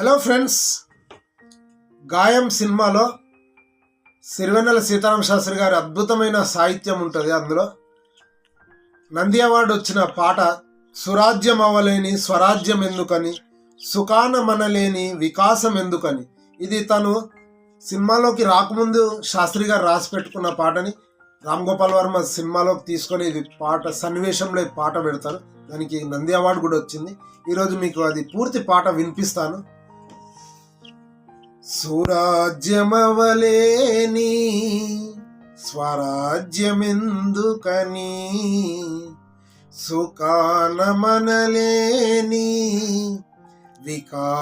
Hello friends గాయం సినిమాలో సిరివెన్నెల సీతారామ శాస్త్రి గారి అద్భుతమైన సాహిత్యం ఉంటుంది అందులో. నంది అవార్డు వచ్చిన పాట సురాజ్యం అవ్వలేని స్వరాజ్యం ఎందుకని సుఖాన మనలేని వికాసం ఎందుకని ఇది తను సినిమాలోకి రాకముందు శాస్త్రి గారు రాసి పెట్టుకున్న పాటని రామ్ గోపాల్ వర్మ సినిమాలోకి తీసుకొని ఇది పాట సన్నివేశంలో పాట పెడతారు. దానికి నంది అవార్డు కూడా వచ్చింది. ఈరోజు మీకు అది పూర్తి పాట వినిపిస్తాను. సురాజ్యమవలేని స్వరాజ్యమెందుకని? సుఖానమనలేని వికాసమెందుకని?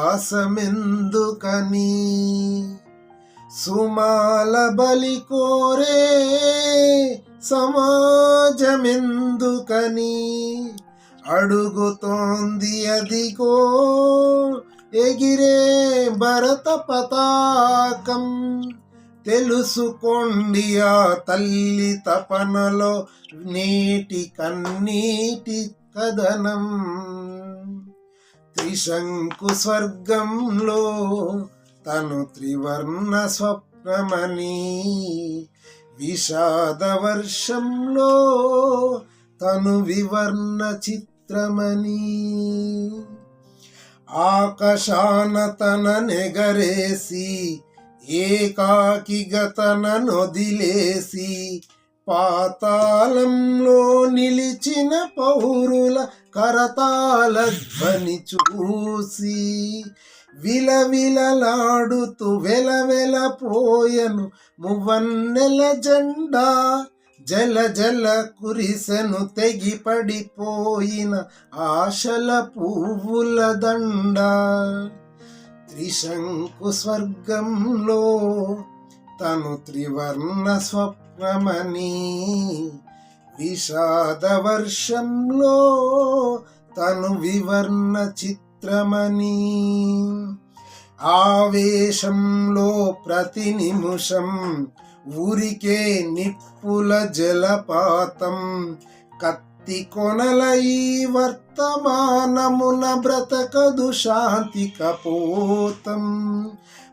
సుమాల బలి కోరే సమాజమెందుకని? అడుగుతోంది అదిగో ఎగిరే భరత పతాకం తెలుసుకోండి ఆ తల్లి తపనలో నీటి కన్నీటి కథనం. త్రిశంకు స్వర్గంలో తను త్రివర్ణ స్వప్నమని. విషాద వర్షంలో తను వివర్ణ చిత్రమని. ఆకాశాన తన నెగరేసి ఏకాకిగతన నొదిలేసి పాతాళంలో నిలిచిన పౌరుల కరతాల ధ్వని చూసి విలవిలలాడుతూ వెలవెలపోయను మువన్నెల జెండా జల జల కురిసెను తెగి పడిపోయిన ఆశల పువ్వుల దండ. త్రిశంకు స్వర్గంలో తను త్రివర్ణ స్వప్నమని. విషాద వర్షంలో తను వివర్ణ చిత్రమని. ఆవేశంలో ప్రతి నిమిషం ఊరికే నిప్పుల జలపాతం కత్తి కొనల ఈ వర్తమానమున బ్రతకదు శాంతి కపోతం.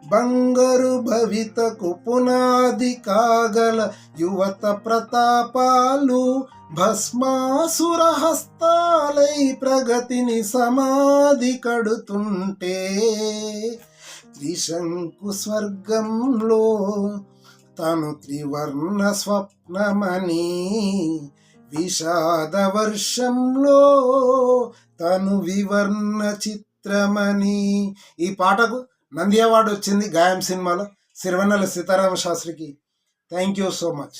బంగారు భవితకు పునాది కాగల యువత ప్రతాపాలు భస్మాసుర హస్తాలై ప్రగతిని సమాధి కడుతుంటే త్రిశంకు స్వర్గంలో తను త్రివర్ణ స్వప్నమని విషాద వర్షంలో తను వివర్ణ చిత్రమని ఈ పాటకు నంది అవార్డు వచ్చింది గాయం సినిమాలో Sirivennela Seetharama శాస్త్రికి. Thank you so much